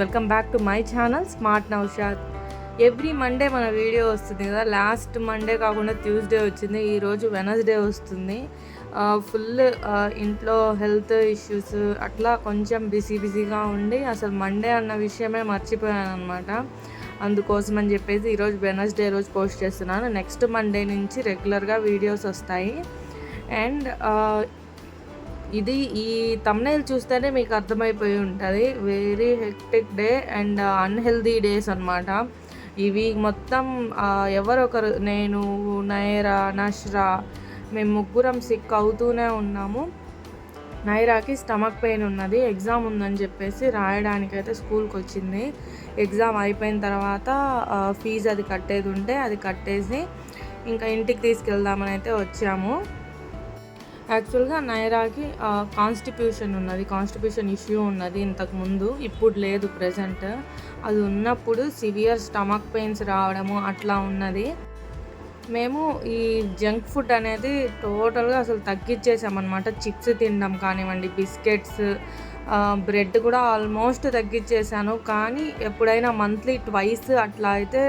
Welcome back to my channel smart Naushad. Every Monday మన video వస్తుంది కదా last Monday కాకుండా ట్యూస్డే వచ్చింది ఈరోజు వెనస్డే వస్తుంది. ఫుల్ ఇంట్లో హెల్త్ ఇష్యూస్ అట్లా కొంచెం బిజీ బిజీగా ఉండి అసలు మండే అన్న విషయమే మర్చిపోయాను అనమాట అందుకోసం అని చెప్పేసి ఈరోజు వెనస్డే రోజు పోస్ట్ చేస్తున్నాను. నెక్స్ట్ మండే నుంచి రెగ్యులర్గా వీడియోస్ వస్తాయి. అండ్ ఇది ఈ తమ్నైల్ చూస్తేనే మీకు అర్థమైపోయి ఉంటుంది. Very hectic day and unhealthy days అనమాట ఇవి మొత్తం ఎవరొకరు నేను నైరా నష్రా మేము ముగ్గురం సిక్ అవుతూనే ఉన్నాము. నైరాకి స్టమక్ పెయిన్ ఉన్నది. ఎగ్జామ్ ఉందని చెప్పేసి రాయడానికైతే స్కూల్కి వచ్చింది ఎగ్జామ్ అయిపోయిన తర్వాత ఫీజు అది కట్టేది ఉంటే అది కట్టేసి ఇంకా ఇంటికి తీసుకెళ్దామని అయితే వచ్చాము. యాక్చువల్గా నైరాకి కాన్స్టిట్యూషన్ ఉన్నది కాన్స్టిట్యూషన్ ఇష్యూ ఉన్నది ఇంతకు ముందు ఇప్పుడు లేదు ప్రజెంట్ అది ఉన్నప్పుడు సివియర్ స్టమక్ పెయిన్స్ రావడము అట్లా ఉన్నది. మేము ఈ జంక్ ఫుడ్ అనేది టోటల్గా అసలు తగ్గించేసామన్నమాట చిప్స్ తినడం కానివ్వండి బిస్కెట్స్ బ్రెడ్ కూడా ఆల్మోస్ట్ తగ్గించేసాను కానీ ఎప్పుడైనా మంత్లీ ట్వైస్ అట్లా అయితే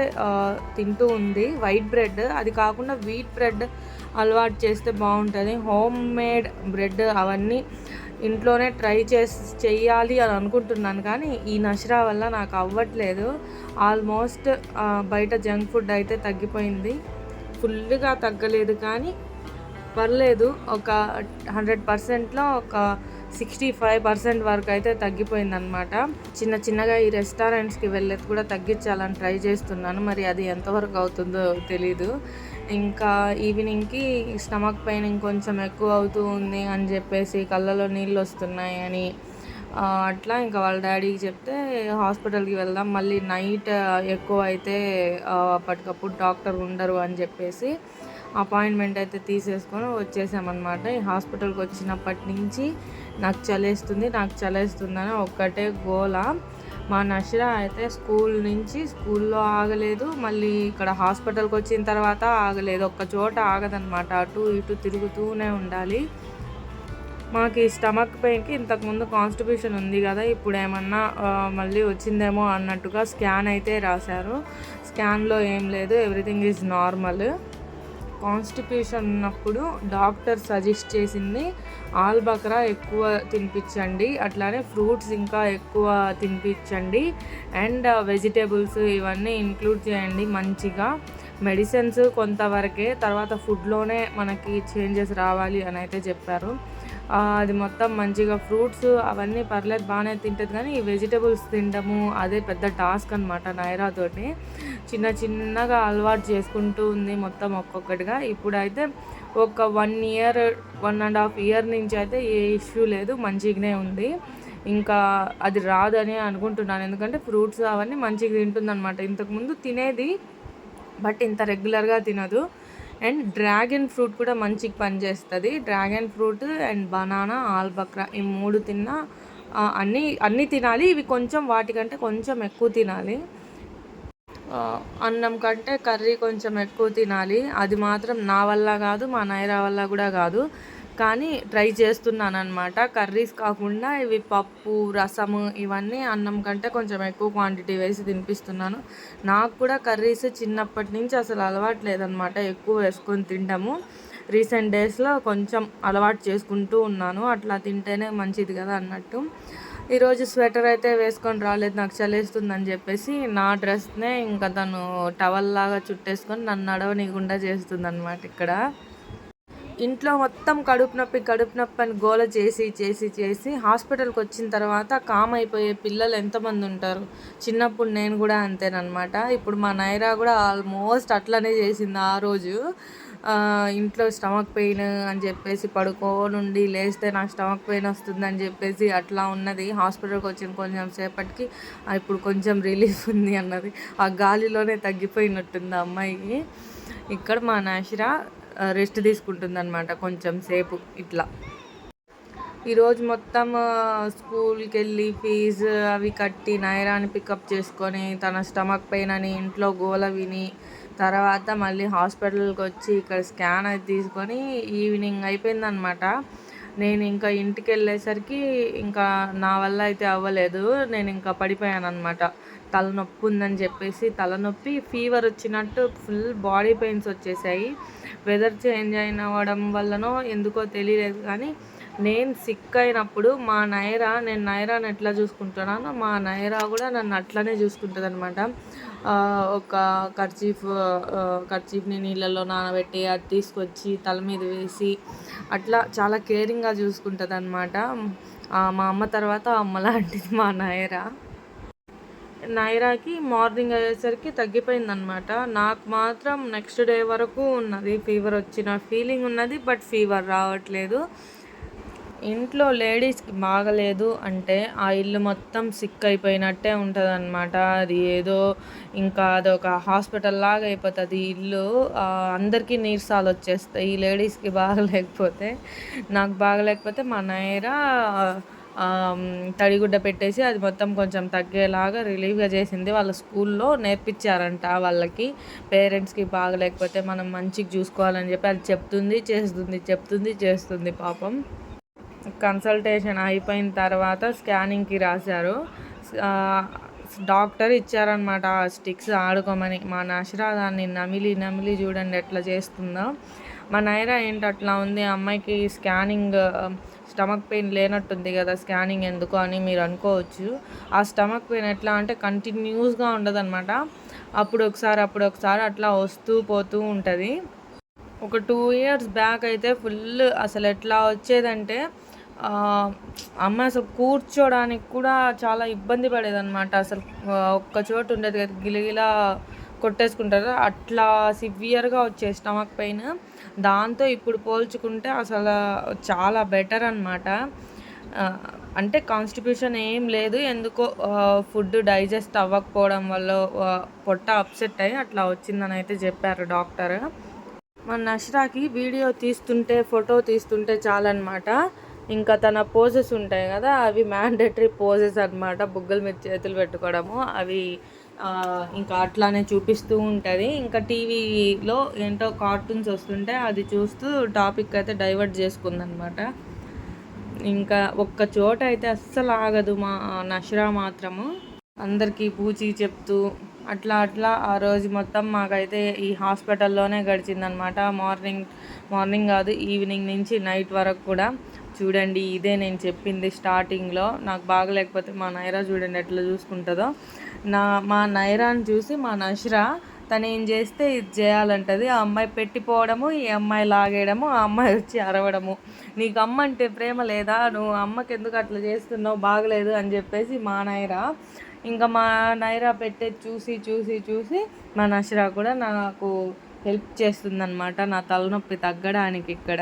తింటూ ఉంది. వైట్ బ్రెడ్ అది కాకుండా వీట్ బ్రెడ్ అలవాటు చేస్తే బాగుంటుంది. హోమ్ మేడ్ బ్రెడ్ అవన్నీ ఇంట్లోనే ట్రై చేసి చెయ్యాలి అని అనుకుంటున్నాను కానీ ఈ నషరా వల్ల నాకు అవ్వట్లేదు. ఆల్మోస్ట్ బయట జంక్ ఫుడ్ అయితే తగ్గిపోయింది. ఫుల్గా తగ్గలేదు కానీ పర్లేదు. ఒక హండ్రెడ్ పర్సెంట్లో ఒక సిక్స్టీ ఫైవ్ పర్సెంట్ వరకు అయితే తగ్గిపోయిందనమాట. చిన్న చిన్నగా ఈ రెస్టారెంట్స్కి వెళ్ళేది కూడా తగ్గించాలని ట్రై చేస్తున్నాను. మరి అది ఎంతవరకు అవుతుందో తెలీదు. ఇంకా ఈవినింగ్కి స్టమక్ పెయిన్ ఇంకొంచెం ఎక్కువ అవుతూ ఉంది అని చెప్పేసి కళ్ళలో నీళ్ళు వస్తున్నాయి అని అట్లా ఇంకా వాళ్ళ డాడీకి చెప్తే హాస్పిటల్కి వెళ్దాం మళ్ళీ నైట్ ఎక్కువ అయితే అప్పటికప్పుడు డాక్టర్ ఉండరు అని చెప్పేసి అపాయింట్మెంట్ అయితే తీసేసుకొని వచ్చేసామన్నమాట. ఈ హాస్పిటల్కి వచ్చినప్పటి నుంచి నాకు చలేస్తుంది నాకు చలేస్తుందని ఒక్కటే గోల. మా నషరా అయితే స్కూల్ నుంచి స్కూల్లో ఆగలేదు మళ్ళీ ఇక్కడ హాస్పిటల్కి వచ్చిన తర్వాత ఆగలేదు. ఒక్క చోట ఆగదనమాట అటు ఇటు తిరుగుతూనే ఉండాలి. మాకు ఈ స్టమక్ పెయిన్కి ఇంతకుముందు కాన్స్టిట్యూషన్ ఉంది కదా ఇప్పుడు ఏమన్నా మళ్ళీ వచ్చిందేమో అన్నట్టుగా స్కాన్ అయితే రాశారు. స్కాన్లో ఏం లేదు. Everything is normal. కాన్స్టిపేషన్ ఉన్నప్పుడు డాక్టర్ సజెస్ట్ చేసింది ఆల్ బక్రా ఎక్కువ తినిపించండి అట్లానే ఫ్రూట్స్ ఇంకా ఎక్కువ తినిపించండి అండ్ వెజిటేబుల్స్ ఇవన్నీ ఇంక్లూడ్ చేయండి మంచిగా. మెడిసిన్స్ కొంతవరకే తర్వాత ఫుడ్లోనే మనకి చేంజెస్ రావాలి అని అయితే చెప్పారు. అది మొత్తం మంచిగా ఫ్రూట్స్ అవన్నీ పర్లేదు బాగానే తింటుంది కానీ ఈ వెజిటేబుల్స్ తినడము అదే పెద్ద టాస్క్ అనమాట నైరాతోటి చిన్న చిన్నగా అలవాటు చేసుకుంటూ ఉంది మొత్తం ఒక్కొక్కటిగా. ఇప్పుడైతే ఒక one year one and half year నుంచి అయితే ఏ ఇష్యూ లేదు మంచిగానే ఉంది. ఇంకా అది రాదని అనుకుంటున్నాను. ఎందుకంటే ఫ్రూట్స్ అవన్నీ మంచిగా తింటుందన్నమాట. ఇంతకుముందు తినేది బట్ ఇంత రెగ్యులర్గా తినదు. అండ్ డ్రాగన్ ఫ్రూట్ కూడా మంచిగా పనిచేస్తుంది. డ్రాగన్ ఫ్రూట్ అండ్ బనానా ఆల్బక్రా ఈ మూడు తిన్నా అన్నీ అన్నీ తినాలి. ఇవి కొంచెం వాటికంటే కొంచెం ఎక్కువ తినాలి. అన్నం కంటే కర్రీ కొంచెం ఎక్కువ తినాలి. అది మాత్రం నా వల్ల కాదు మా నైరా వల్ల కూడా కాదు. కానీ ట్రై చేస్తున్నాను అనమాట కర్రీస్ కాకుండా ఇవి పప్పు రసము ఇవన్నీ అన్నం కంటే కొంచెం ఎక్కువ క్వాంటిటీ వేసి తినిపిస్తున్నాను. నాకు కూడా కర్రీస్ చిన్నప్పటి నుంచి అసలు అలవాటు లేదనమాట ఎక్కువ వేసుకొని తింటాము. రీసెంట్ డేస్లో కొంచెం అలవాటు చేసుకుంటూ ఉన్నాను. అట్లా తింటేనే మంచిది కదా అన్నట్టు. ఈరోజు స్వెటర్ అయితే వేసుకొని రాలేదు. నాకు చలేస్తుందని చెప్పేసి నా డ్రెస్నే ఇంకా తను టవల్ లాగా చుట్టేసుకొని నన్ను నడవనీయకుండా చేస్తుంది అనమాట ఇక్కడ. ఇంట్లో మొత్తం కడుపు నొప్పి కడుపు నొప్పి అని గోల చేసి చేసి చేసి హాస్పిటల్కి వచ్చిన తర్వాత కామ్ అయిపోయే పిల్లలు ఎంతమంది ఉంటారు? చిన్నప్పుడు నేను కూడా అంతేనమాట ఇప్పుడు మా నైరా కూడా ఆల్మోస్ట్ అట్లనే చేసింది ఆ రోజు. ఇంట్లో స్టమక్ పెయిన్ అని చెప్పేసి పడుకోనుండి లేస్తే నాకు స్టమక్ పెయిన్ వస్తుంది అని చెప్పేసి అట్లా ఉన్నది. హాస్పిటల్కి వచ్చిన కొంచెం సేపటికి ఇప్పుడు కొంచెం రిలీఫ్ ఉంది అన్నది. ఆ గాలిలోనే తగ్గిపోయినట్టుంది ఆ అమ్మాయికి ఇక్కడ మా నాషిరా రెస్ట్ తీసుకుంటుంది అనమాట కొంచెం సేపు ఇట్లా. ఈరోజు మొత్తం స్కూల్కి వెళ్ళి ఫీజు అవి కట్టి నైరాని పికప్ చేసుకొని తన స్టమక్ పెయిన్ అని ఇంట్లో గోల విని తర్వాత మళ్ళీ హాస్పిటల్కి వచ్చి ఇక్కడ స్కాన్ అది తీసుకొని ఈవినింగ్ అయిపోయిందనమాట నేను ఇంకా ఇంటికి వెళ్ళేసరికి ఇంకా నా వల్ల అయితే అవ్వలేదు. నేను ఇంకా పడిపోయాను అనమాట తలనొప్పి ఉందని చెప్పేసి తలనొప్పి ఫీవర్ వచ్చినట్టు ఫుల్ బాడీ పెయిన్స్ వచ్చేసాయి. వెదర్ చేంజ్ అయిన అవ్వడం వల్లనో ఎందుకో తెలియలేదు కానీ నేను సిక్ అయినప్పుడు మా నైరా నేను నైరాని ఎట్లా చూసుకుంటున్నానో మా నైరా కూడా నన్ను అట్లనే చూసుకుంటుంది అనమాట ఒక కర్చీఫ్ కర్చీఫ్ని నీళ్ళల్లో నానబెట్టి అది తీసుకొచ్చి తల మీద వేసి అట్లా చాలా కేరింగ్గా చూసుకుంటుంది అనమాట మా అమ్మ తర్వాత అమ్మ లాంటిది మా నాయరా. నైరాకి మార్నింగ్ అయ్యేసరికి తగ్గిపోయిందనమాట నాకు మాత్రం నెక్స్ట్ డే వరకు ఉన్నది ఫీవర్ వచ్చిన ఫీలింగ్ ఉన్నది బట్ ఫీవర్ రావట్లేదు. ఇంట్లో లేడీస్కి బాగలేదు అంటే ఆ ఇల్లు మొత్తం సిక్ అయిపోయినట్టే ఉంటుంది అనమాట అది ఏదో ఇంకా అదొక హాస్పిటల్ లాగా అయిపోతుంది. ఇల్లు అందరికీ నీరసాలు వచ్చేస్తాయి. ఈ లేడీస్కి బాగలేకపోతే నాకు బాగలేకపోతే మా నైరా తడిగుడ్డ పెట్టేసి అది మొత్తం కొంచెం తగ్గేలాగా రిలీవ్గా చేసింది. వాళ్ళ స్కూల్లో నేర్పించారంట వాళ్ళకి. పేరెంట్స్కి బాగలేకపోతే మనం మంచిగా చూసుకోవాలని చెప్పి అది చెప్తుంది చేస్తుంది చెప్తుంది చేస్తుంది పాపం. కన్సల్టేషన్ అయిపోయిన తర్వాత స్కానింగ్కి రాశారు. డాక్టర్ ఇచ్చారనమాట ఆ స్టిక్స్ ఆడుకోమని. మా నషరా దాన్ని నమిలి నమిలి చూడండి ఎట్లా చేస్తుందో. మా నైరా ఏంటి అట్లా ఉంది అమ్మాయికి స్కానింగ్ స్టమక్ పెయిన్ లేనట్టుంది కదా స్కానింగ్ ఎందుకు అని మీరు అనుకోవచ్చు. ఆ స్టమక్ పెయిన్ ఎట్లా అంటే కంటిన్యూస్గా ఉండదన్నమాట. అప్పుడు ఒకసారి అప్పుడు ఒకసారి అట్లా వస్తూ పోతూ ఉంటుంది. ఒక టూ ఇయర్స్ బ్యాక్ అయితే ఫుల్ అసలు ఎట్లా వచ్చేదంటే అమ్మాయి అసలు కూర్చోడానికి కూడా చాలా ఇబ్బంది పడేదన్నమాట. అసలు ఒక్క చోటు ఉండేది కదా గిలగిలా కొట్టేసుకుంటారు. అట్లా సివియర్గా వచ్చే స్టమక్ పెయిన్. దాంతో ఇప్పుడు పోల్చుకుంటే అసలు చాలా బెటర్ అనమాట అంటే కాన్స్టిట్యూషన్ ఏం లేదు. ఎందుకో ఫుడ్ డైజెస్ట్ అవ్వకపోవడం వల్ల పొట్ట అప్సెట్ అయ్యి అట్లా వచ్చిందని అయితే చెప్పారు డాక్టర్. మన నష్రాకి వీడియో తీస్తుంటే ఫోటో తీస్తుంటే చాలన్నమాట. ఇంకా తన పోజెస్ ఉంటాయి కదా అవి మ్యాండేటరీ పోజెస్ అనమాట బుగ్గల మీద చేతులు పెట్టుకోవడము అవి ఇంకా అట్లానే చూపిస్తూ ఉంటుంది. ఇంకా టీవీలో ఏంటో కార్టూన్స్ వస్తుంటే అది చూస్తూ టాపిక్ అయితే డైవర్ట్ చేసుకుందనమాట ఇంకా ఒక్క చోట అయితే అస్సలు ఆగదు మా నషరా మాత్రము. అందరికీ పూచి చెప్తూ అట్లా అట్లా ఆ రోజు మొత్తం మాకైతే ఈ హాస్పిటల్లోనే గడిచిందనమాట మార్నింగ్ మార్నింగ్ కాదు ఈవినింగ్ నుంచి నైట్ వరకు కూడా. చూడండి ఇదే నేను చెప్పింది స్టార్టింగ్లో నాకు బాగలేకపోతే మా నైరా చూడండి ఎట్లా చూసుకుంటుందో. నా మా నైరాని చూసి మా నష్రా తను ఏం చేస్తే ఇది చేయాలంటది. ఆ అమ్మాయి పెట్టిపోవడము ఈ అమ్మాయి లాగేయడము ఆ అమ్మాయి వచ్చి అరవడము. నీకు అమ్మ అంటే ప్రేమ లేదా? నువ్వు అమ్మకి ఎందుకు అట్లా చేస్తున్నావు? బాగలేదు అని చెప్పేసి మా నైరా ఇంకా మా నైరా పెట్టే చూసి చూసి చూసి మా నష్రా కూడా నాకు హెల్ప్ చేస్తుందన్నమాట. నా తలనొప్పి తగ్గడానికి ఇక్కడ.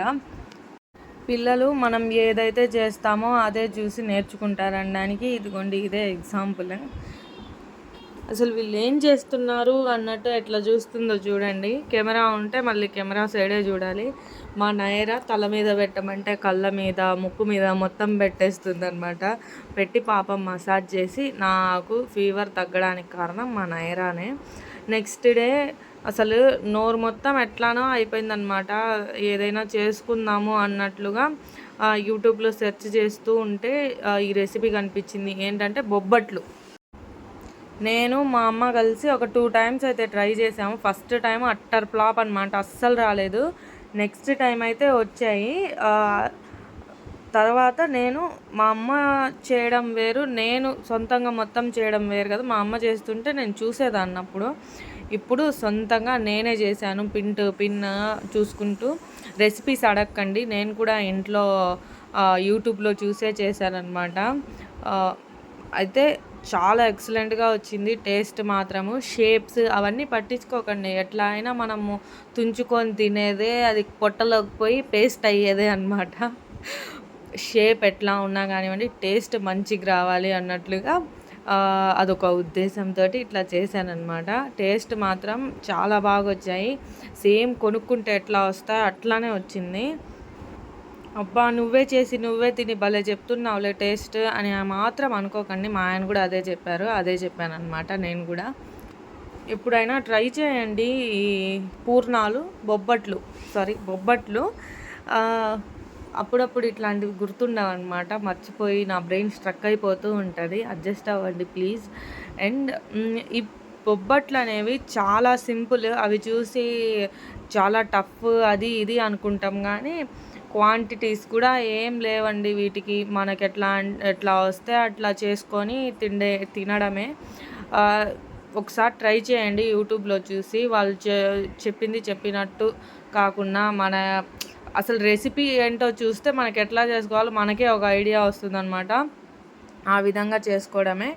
పిల్లలు మనం ఏదైతే చేస్తామో అదే చూసి నేర్చుకుంటారనడానికి ఇదిగోండి ఇదే ఎగ్జాంపుల్ అసలు వీళ్ళు ఏం చేస్తున్నారు అన్నట్టు ఎట్లా చూస్తుందో చూడండి. కెమెరా ఉంటే మళ్ళీ కెమెరా సైడే చూడాలి. మా నయర తల మీద పెట్టమంటే కళ్ళ మీద ముక్కు మీద మొత్తం పెట్టేస్తుంది అనమాట పెట్టి పాపం మసాజ్ చేసి నాకు ఫీవర్ తగ్గడానికి కారణం మా నయరానే. నెక్స్ట్ డే అసలు నోరు మొత్తం ఎట్లానో అయిపోయిందనమాట ఏదైనా చేసుకుందాము అన్నట్లుగా యూట్యూబ్లో సెర్చ్ చేస్తూ ఉంటే ఈ రెసిపీ కనిపించింది. ఏంటంటే బొబ్బట్లు. నేను మా అమ్మ కలిసి ఒక టూ టైమ్స్ అయితే ట్రై చేసాము. ఫస్ట్ టైం అట్టర్ ఫ్లాప్ అనమాట అస్సలు రాలేదు. నెక్స్ట్ టైం అయితే వచ్చాయి. తర్వాత నేను మా అమ్మ చేయడం వేరు నేను సొంతంగా మొత్తం చేయడం వేరు కదా. మా అమ్మ చేస్తుంటే నేను చూసేదాన్ని అప్పుడు. ఇప్పుడు సొంతంగా నేనే చేశాను పింట్ పిన్ చూసుకుంటూ. రెసిపీస్ అడగండి నేను కూడా ఇంట్లో యూట్యూబ్లో చూసే చేశానమాట అయితే చాలా ఎక్సలెంట్గా వచ్చింది. టేస్ట్ మాత్రము షేప్స్ అవన్నీ పట్టించుకోకండి. ఎట్లా అయినా మనము తుంచుకొని తినేదే అది పొట్టలోకి పోయి పేస్ట్ అయ్యేదే అనమాట షేప్ ఎట్లా ఉన్నా కానివ్వండి టేస్ట్ మంచిగా రావాలి అన్నట్లుగా అదొక ఉద్దేశంతో ఇట్లా చేశానమాట టేస్ట్ మాత్రం చాలా బాగా వచ్చాయి సేమ్ కొనుక్కుంటే ఎట్లా వస్తాయి అట్లానే వచ్చింది. అబ్బా నువ్వే చేసి నువ్వే తిని భలే చెప్తున్నావులే టేస్ట్ అని మాత్రం అనుకోకండి. మా ఆయన కూడా అదే చెప్పారు. అదే చెప్పాను అనమాట నేను కూడా. ఎప్పుడైనా ట్రై చేయండి ఈ పూర్ణాలు బొబ్బట్లు. సారీ బొబ్బట్లు. అప్పుడప్పుడు ఇట్లాంటివి గుర్తుండవన్నమాట. మర్చిపోయి నా బ్రెయిన్ స్ట్రక్ అయిపోతూ ఉంటుంది. అడ్జస్ట్ అవ్వండి ప్లీజ్. అండ్ ఈ బొబ్బట్లు అనేవి చాలా సింపుల్. అవి చూసి చాలా టఫ్ అది ఇది అనుకుంటాం కానీ క్వాంటిటీస్ కూడా ఏం లేవండి వీటికి. మనకి ఎట్లా ఎట్లా వస్తే అట్లా చేసుకొని తిండే తినడమే. ఒకసారి ట్రై చేయండి యూట్యూబ్లో చూసి. వాళ్ళు చెప్పింది చెప్పినట్టు కాకుండా మన అసలు రెసిపీ ఏంటో చూస్తే మనకి ఎట్లా చేసుకోవాలో మనకే ఒక ఐడియా వస్తుందన్నమాట. ఆ విధంగా చేసుకోవడమే.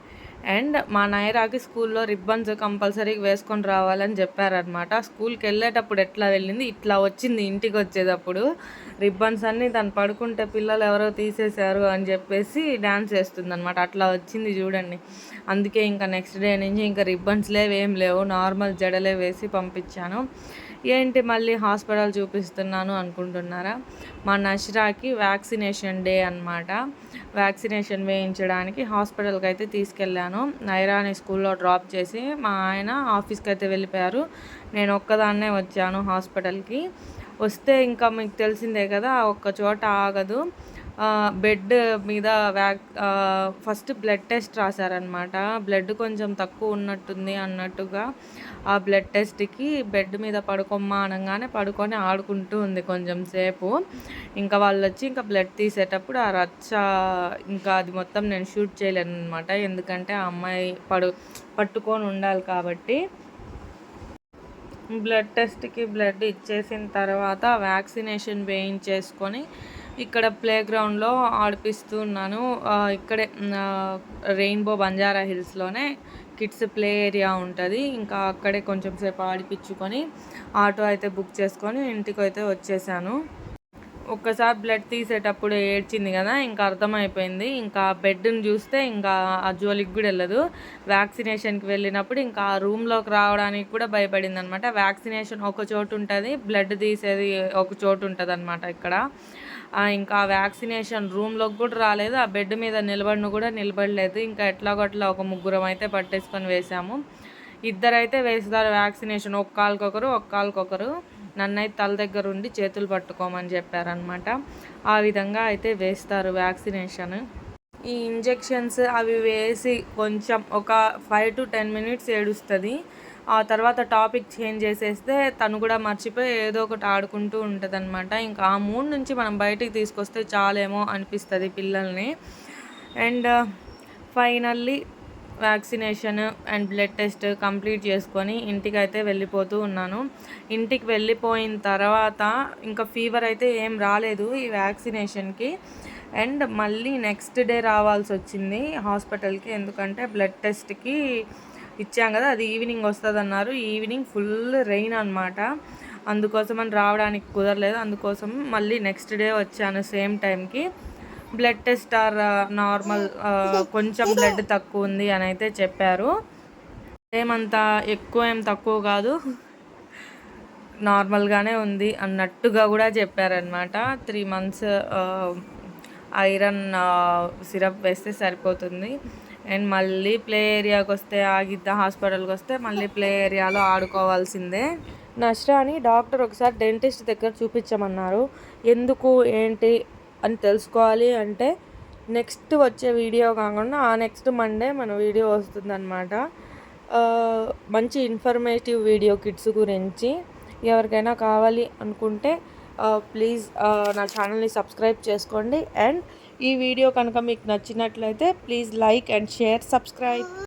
అండ్ మా నైరాకి స్కూల్లో రిబ్బన్స్ కంపల్సరీ వేసుకొని రావాలని చెప్పారనమాట స్కూల్కి వెళ్ళేటప్పుడు ఎట్లా వెళ్ళింది? ఇట్లా వచ్చింది ఇంటికి వచ్చేటప్పుడు. రిబ్బన్స్ అన్నీ తను పడుకుంటే పిల్లలు ఎవరో తీసేశారు అని చెప్పేసి డ్యాన్స్ వేస్తుందనమాట అట్లా వచ్చింది చూడండి. అందుకే ఇంకా నెక్స్ట్ డే నుంచి ఇంకా రిబ్బన్స్ లేవు ఏం లేవు. నార్మల్ జడలే వేసి పంపించాను. ఏంటి మళ్ళీ హాస్పిటల్ చూపిస్తున్నాను అనుకుంటున్నారా? మా నష్రాకి వ్యాక్సినేషన్ డే అనమాట వ్యాక్సినేషన్ వేయించడానికి హాస్పిటల్కి అయితే తీసుకెళ్ళాను. నైరాని స్కూల్లో డ్రాప్ చేసి మా ఆయన ఆఫీస్కి అయితే వెళ్ళిపోయారు. నేను ఒక్కదాన్నే వచ్చాను హాస్పిటల్కి. వస్తే ఇంకా మీకు తెలిసిందే కదా ఒక్క చోట ఆగదు. బెడ్ మీద వ్యాక్ ఫస్ట్ బ్లడ్ టెస్ట్ రాశారనమాట బ్లడ్ కొంచెం తక్కువ ఉన్నట్టుంది అన్నట్టుగా. ఆ బ్లడ్ టెస్ట్కి బెడ్ మీద పడుకోమ్మా అనగానే పడుకొని ఆడుకుంటూ ఉంది కొంచెం సేపు. ఇంకా వాళ్ళు వచ్చి ఇంకా బ్లడ్ తీసేటప్పుడు ఆ రచ్చ ఇంకా అది మొత్తం నేను షూట్ చేయలేను అనమాట ఎందుకంటే ఆ అమ్మాయి పడు పట్టుకొని ఉండాలి కాబట్టి. బ్లడ్ టెస్ట్కి బ్లడ్ ఇచ్చేసిన తర్వాత వ్యాక్సినేషన్ వేయించేసుకొని ఇక్కడ ప్లే గ్రౌండ్లో ఆడిపిస్తున్నాను ఇక్కడే రెయిన్బో బంజారా హిల్స్లోనే కిడ్స్ ప్లే ఏరియా ఉంటుంది. ఇంకా అక్కడే కొంచెం సేపు ఆడిపించుకొని ఆటో అయితే బుక్ చేసుకొని ఇంటికి అయితే వచ్చేసాను. ఒక్కసారి బ్లడ్ తీసేటప్పుడు ఏడ్చింది కదా ఇంకా అర్థమైపోయింది. ఇంకా బెడ్ని చూస్తే ఇంకా ఆ జోలికి కూడా వెళ్ళదు. వ్యాక్సినేషన్కి వెళ్ళినప్పుడు ఇంకా ఆ రూమ్లోకి రావడానికి కూడా భయపడింది అనమాట వ్యాక్సినేషన్ ఒక చోటు ఉంటుంది బ్లడ్ తీసేది ఒక చోటు ఉంటుంది అనమాట ఇక్కడ. ఇంకా వ్యాక్సినేషన్ రూమ్లోకి కూడా రాలేదు. ఆ బెడ్ మీద నిలబడిన కూడా నిలబడలేదు. ఇంకా ఎట్లాగొట్లా ఒక ముగ్గురం అయితే పట్టేసుకొని వేసాము ఇద్దరైతే వేస్తారు వ్యాక్సినేషన్. ఒక కాలుకొకరు ఒక కాలుకొకరు నన్నైతే తల దగ్గర ఉండి చేతులు పట్టుకోమని చెప్పారనమాట ఆ విధంగా అయితే వేస్తారు వ్యాక్సినేషన్. ఈ ఇంజెక్షన్స్ అవి వేసి కొంచెం ఒక ఫైవ్ టు టెన్ మినిట్స్ ఏడుస్తుంది. ఆ తర్వాత టాపిక్ చేంజ్ చేసేస్తే తను కూడా మర్చిపోయి ఏదో ఒకటి ఆడుకుంటూ ఉంటుంది అనమాట ఇంకా ఆ మూడ్ నుంచి మనం బయటికి తీసుకొస్తే చాలేమో అనిపిస్తుంది పిల్లల్ని. And uh, finally vaccination and blood test complete చేసుకొని ఇంటికి అయితే వెళ్ళిపోతూ ఉన్నాను. ఇంటికి వెళ్ళిపోయిన తర్వాత ఇంకా ఫీవర్ అయితే ఏం రాలేదు ఈ వ్యాక్సినేషన్కి. అండ్ మళ్ళీ నెక్స్ట్ డే రావాల్సి వచ్చింది హాస్పిటల్కి ఎందుకంటే బ్లడ్ టెస్ట్కి ఇచ్చాం కదా అది ఈవినింగ్ వస్తుంది అన్నారు ఈవినింగ్ ఫుల్ రెయిన్ అనమాట అందుకోసం అని రావడానికి కుదరలేదు. అందుకోసం మళ్ళీ నెక్స్ట్ డే వచ్చాను సేమ్ టైంకి బ్లడ్ టెస్ట్ ఆర్ నార్మల్ కొంచెం బ్లడ్ తక్కువ ఉంది అని అయితే చెప్పారు. ఏమంత ఎక్కువ ఏం తక్కువ కాదు. నార్మల్గానే ఉంది అన్నట్టుగా కూడా చెప్పారనమాట త్రీ మంత్స్ ఐరన్ సిరప్ వేస్తే సరిపోతుంది. అండ్ మళ్ళీ ప్లే ఏరియాకి వస్తే ఆగిద్ద హాస్పిటల్కి వస్తే మళ్ళీ ప్లే ఏరియాలో ఆడుకోవాల్సిందే. నష్టాని డాక్టర్ ఒకసారి డెంటిస్ట్ దగ్గర చూపించమన్నారు. ఎందుకు ఏంటి అని తెలుసుకోవాలి అంటే నెక్స్ట్ వచ్చే వీడియో కాకుండా ఆ నెక్స్ట్ మండే మన వీడియో వస్తుందన్నమాట. మంచి ఇన్ఫర్మేటివ్ వీడియో కిడ్స్ గురించి. ఎవరికైనా కావాలి అనుకుంటే ప్లీజ్ నా ఛానల్ని సబ్స్క్రైబ్ చేసుకోండి. అండ్ ఈ వీడియో కనుక మీకు నచ్చినట్లయితే please like and share subscribe.